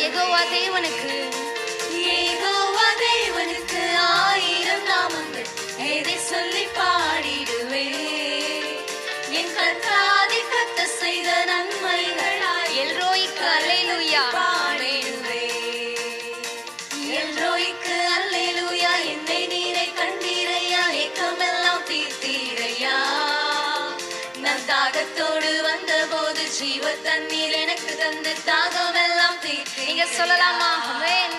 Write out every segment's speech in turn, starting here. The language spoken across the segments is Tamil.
யெகோவா தேவனுக்கு தாகத்தோடு வந்தபோது ஜீவ தண்ணீர் எனக்கு தந்து தாகமெல்லாம் தீர்த்தீங்க சொல்லலாமா? ஆமென்.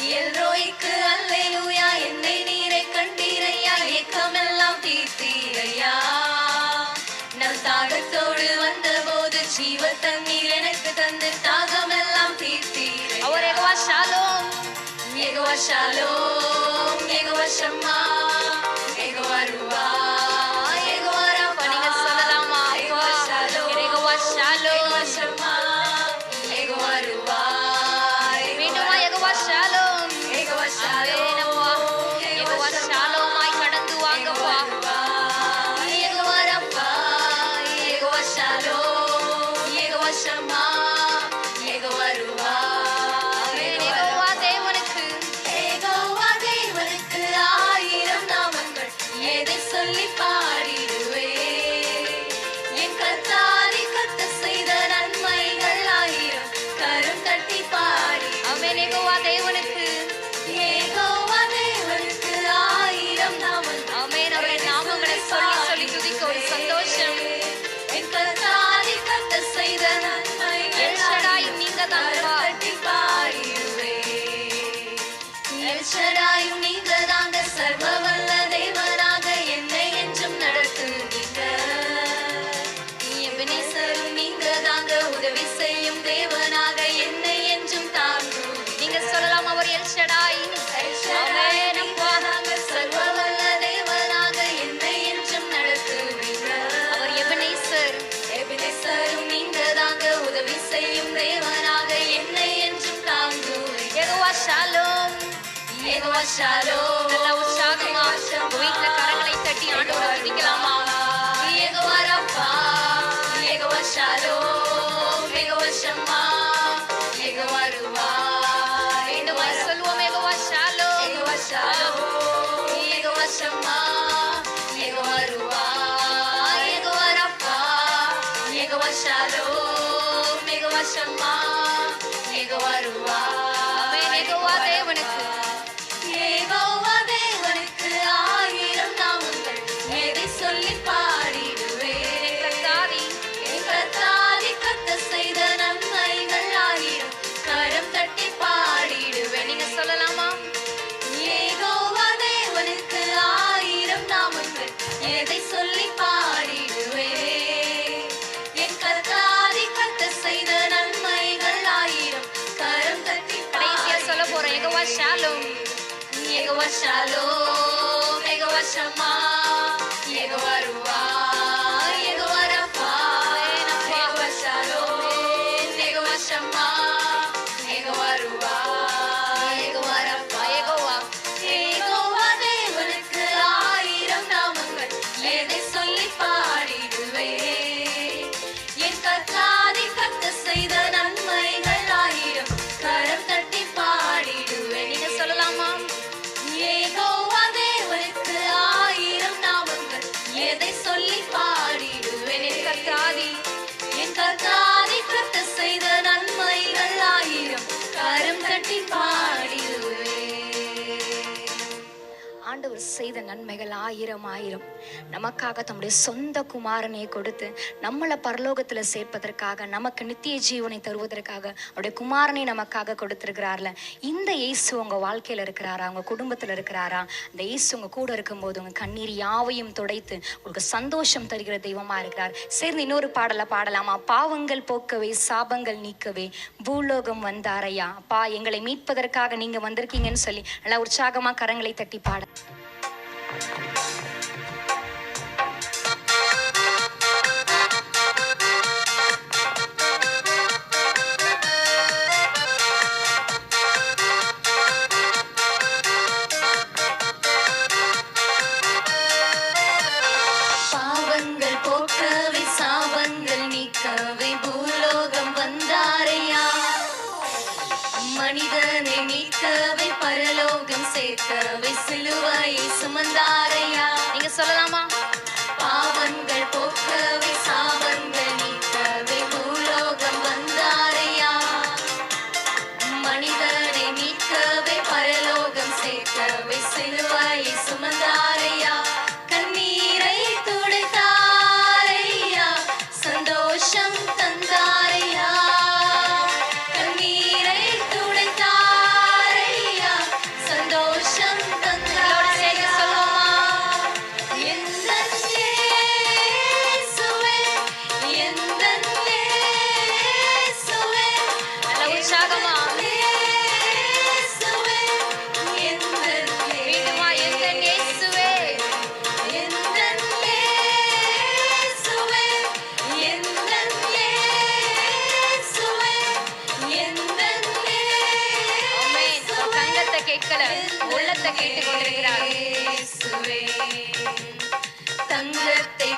எல்ரோய்க்கு அல்லேலூயா. என்னை நீரை கண்டீரையா? ஏக்கமெல்லாம் தீர்த்தீரையா? நான் தாகத்தோடு வந்தபோது ஜீவ தண்ணீர் எனக்கு தந்து தாகமெல்லாம் தீர்த்தீரை அவர் யெகோவா ஷாலோம். ஷம்மா. ருவா solify. நல்ல உற்சாகமா உங்க வீட்ல கரங்களை தட்டி ஆண்டவரை துதிக்கலாமா Jehovah Rapha Jehovah Shalom Jehovah Shammah Jehovah ருவா மீண்டுமா சொல்லுவோம் Jehovah Shalom Jehovah Shalom Jehovah Shammah Jehovah ருவா போறோம் Jehovah Shalom Jehovah Shalom Jehovah Shammah ஆண்டவர் செய்த நன்மைகள் ஆயிரம் ஆயிரம். நமக்காக தம்முடைய சொந்த குமாரனை கொடுத்து நம்மளை பரலோகத்துல சேர்ப்பதற்காக நமக்கு நித்திய ஜீவனை தருவதற்காக அவருடைய குமாரனை நமக்காக கொடுத்திருக்கிறார்ல. இந்த இயேசு உங்க வாழ்க்கையில இருக்கிறாரா? உங்க குடும்பத்துல இருக்கிறாரா? இந்த இயேசு உங்க கூட இருக்கும்போது உங்க கண்ணீர் யாவையும் துடைத்து உங்களுக்கு சந்தோஷம் தருகிற தெய்வமா இருக்கிறார். சேர்ந்து இன்னொரு பாடலை பாடலாமா? பாவங்கள் போக்கவே சாபங்கள் நீக்கவே பூலோகம் வந்தாரையா? அப்பா எங்களை மீட்பதற்காக நீங்க வந்திருக்கீங்கன்னு சொல்லி நல்லா உற்சாகமா கரங்களை தட்டி பாட Thank you. அழைத்த விசிலுவை சுமந்தாரையா நீங்க சொல்லலாமா?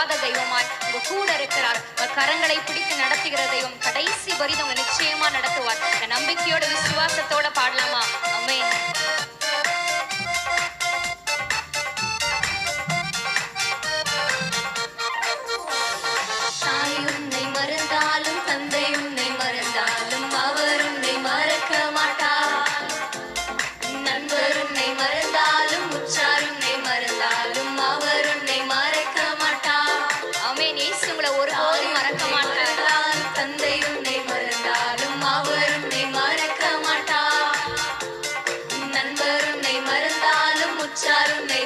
விடாத தெய்வமாய் உங்க கூட இருக்கிறார். உங்க கரங்களை பிடித்து நடத்துகிற தெய்வம். கடைசி பரிதம் நிச்சயமா நடத்துவார். நம்பிக்கையோட விசுவாசத்தோட பாடலாமா? charo me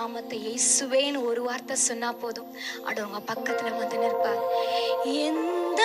நாமத்தை இயேசுவேன்னு ஒரு வார்த்தை சொன்னா போதும். அடவங்க பக்கத்துல வந்து நிற்பார். எந்த